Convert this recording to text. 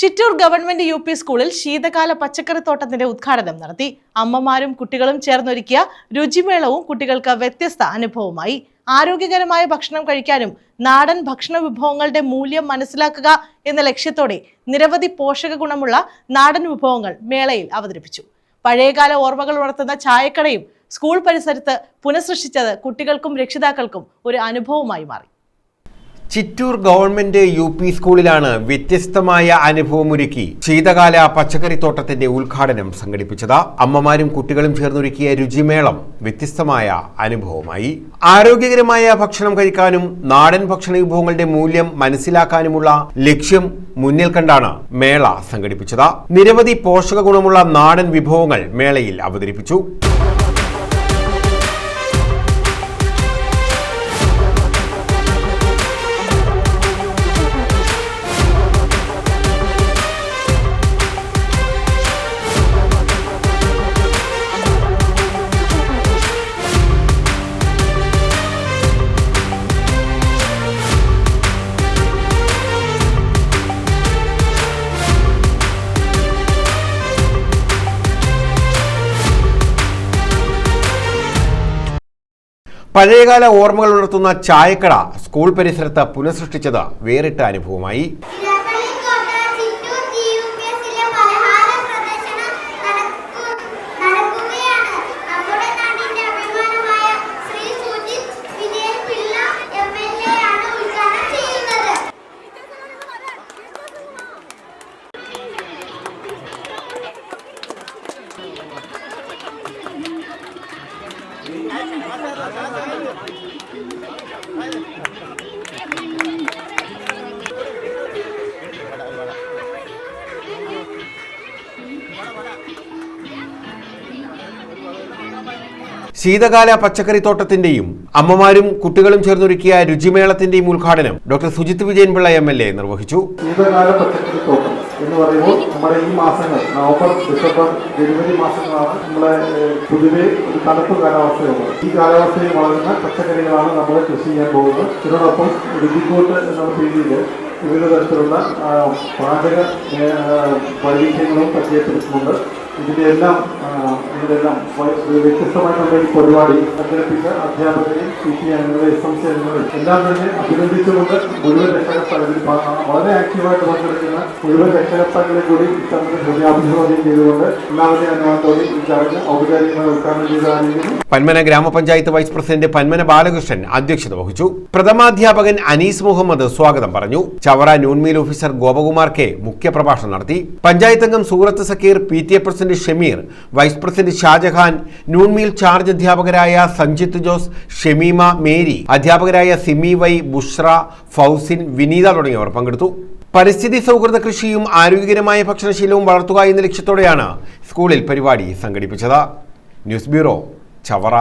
Chittur government U P സ്കൂളിൽ ശീതകാല പച്ചക്കറിത്തോട്ടത്തിന്റെ ഉദ്ഘാടനം നടത്തി. അമ്മമാരും കുട്ടികളും ചേർന്നൊരുക്കിയ രുചിമേളവും കുട്ടികൾക്ക് വ്യത്യസ്ത അനുഭവമായി ആരോഗ്യകരമായ ഭക്ഷണം കഴിക്കാനും നാടൻ ഭക്ഷണ വിഭവങ്ങളുടെ മൂല്യം മനസ്സിലാക്കുക എന്ന ലക്ഷ്യത്തോടെ നിരവധി പോഷക ഗുണമുള്ള നാടൻ വിഭവങ്ങൾ മേളയിൽ അവതരിപ്പിച്ചു. പഴയകാല ഓർമ്മകൾ ഉണർത്തുന്ന ചായക്കടയും സ്കൂൾ പരിസരത്ത് പുനഃസൃഷ്ടിച്ചത് കുട്ടികൾക്കും രക്ഷിതാക്കൾക്കും ഒരു അനുഭവമായി മാറി. ചിറ്റൂർ ഗവൺമെന്റ് യു പി സ്കൂളിലാണ് വ്യത്യസ്തമായ അനുഭവമൊരുക്കി ശീതകാല പച്ചക്കറിത്തോട്ടത്തിന്റെ ഉദ്ഘാടനം സംഘടിപ്പിച്ചത്. അമ്മമാരും കുട്ടികളും ചേർന്നൊരുക്കിയ രുചിമേളം വ്യത്യസ്തമായ അനുഭവമായി. ആരോഗ്യകരമായ ഭക്ഷണം കഴിക്കാനും നാടൻ ഭക്ഷണ വിഭവങ്ങളുടെ മൂല്യം മനസ്സിലാക്കാനുമുള്ള ലക്ഷ്യം മുന്നിൽ കണ്ടാണ് മേള സംഘടിപ്പിച്ചത്. നിരവധി പോഷക ഗുണമുള്ള നാടൻ വിഭവങ്ങൾ മേളയിൽ അവതരിപ്പിച്ചു. പഴയകാല ഓർമ്മകൾ ഉണർത്തുന്ന ചായക്കട സ്കൂൾ പരിസരത്ത് പുനഃസൃഷ്ടിച്ചത് വേറിട്ട അനുഭവമായി. ശീതകാല പച്ചക്കറി തോട്ടത്തിന്റെയും അമ്മമാരും കുട്ടികളും ചേർന്നൊരുക്കിയ രുചിമേളത്തിന്റെയും ഉദ്ഘാടനം doctor Sujith Vijayanpillai M L A നിർവഹിച്ചു. ശീതകാല പച്ചക്കറി തോട്ടം. എന്ന് പറയുമ്പോൾ നമ്മുടെ ഈ മാസങ്ങൾ നവംബർ ഡിസംബർ ജനുവരി മാസങ്ങളാണ് നമ്മളെ പൊതുവെ ഒരു തണുപ്പ് കാലാവസ്ഥയുള്ളത്. ഈ കാലാവസ്ഥയിൽ വളരുന്ന പച്ചക്കറികളാണ് നമ്മൾ കൃഷി ചെയ്യാൻ പോകുന്നത്. ഇതിനോടൊപ്പം രുചിക്കൂട്ട് എന്നുള്ള രീതിയിൽ വിവിധ തരത്തിലുള്ള പാചക വൈവിധ്യങ്ങളും പരിചയപ്പെടുത്തുന്നുണ്ട്. ഇതിന്റെ എല്ലാം ഇതിലെല്ലാം വ- വ്യത്യസ്തമായിട്ടുള്ള ഈ പരിപാടി സംഘടിപ്പിച്ച അധ്യാപകരെയും പി ടി അംഗങ്ങളെ എസ് എം സി അംഗങ്ങളെ എല്ലാം തന്നെ അഭിനന്ദിച്ചുകൊണ്ട് മുഴുവൻ രക്ഷകർത്താക്കളിൽ വളരെ ആക്റ്റീവായിട്ട് പങ്കെടുക്കുന്ന മുഴുവൻ രക്ഷകർത്താക്കളെ കൂടി ഇത്തരത്തിൽ ഹൃദയാഭിവാദ്യം ചെയ്തുകൊണ്ട് എല്ലാവരുടെയും അനുവാദത്തോടെ ഈ ചടങ്ങ് ഔപചാരികമായി ഉദ്ഘാടനം ചെയ്തതായിരിക്കുന്നു പന്മന ഗ്രാമപഞ്ചായത്ത് വൈസ് പ്രസിഡന്റ് പന്മന ബാലകൃഷ്ണൻ അധ്യക്ഷത വഹിച്ചു. പ്രഥമാധ്യാപകൻ അനീസ് മുഹമ്മദ് സ്വാഗതം പറഞ്ഞു. Chavara noon meal officer Gopakumar K മുഖ്യപ്രഭാഷണം നടത്തി. പഞ്ചായത്ത് അംഗം Surath Zakir P T A president Shameer vice president Shahjahan. Noon meal charge അധ്യാപകരായ സഞ്ജിത്ത് ജോസ് ഷെമീമ മേരി അധ്യാപകരായ സിമി വൈ ബുഷ്ര ഫൗസിൻ വിനീത തുടങ്ങിയവർ പങ്കെടുത്തു. പരിസ്ഥിതി സൗഹൃദ കൃഷിയും ആരോഗ്യകരമായ ഭക്ഷണശീലവും വളർത്തുക എന്ന ലക്ഷ്യത്തോടെയാണ് സ്കൂളിൽ പരിപാടി സംഘടിപ്പിച്ചത്. News bureau Chavara.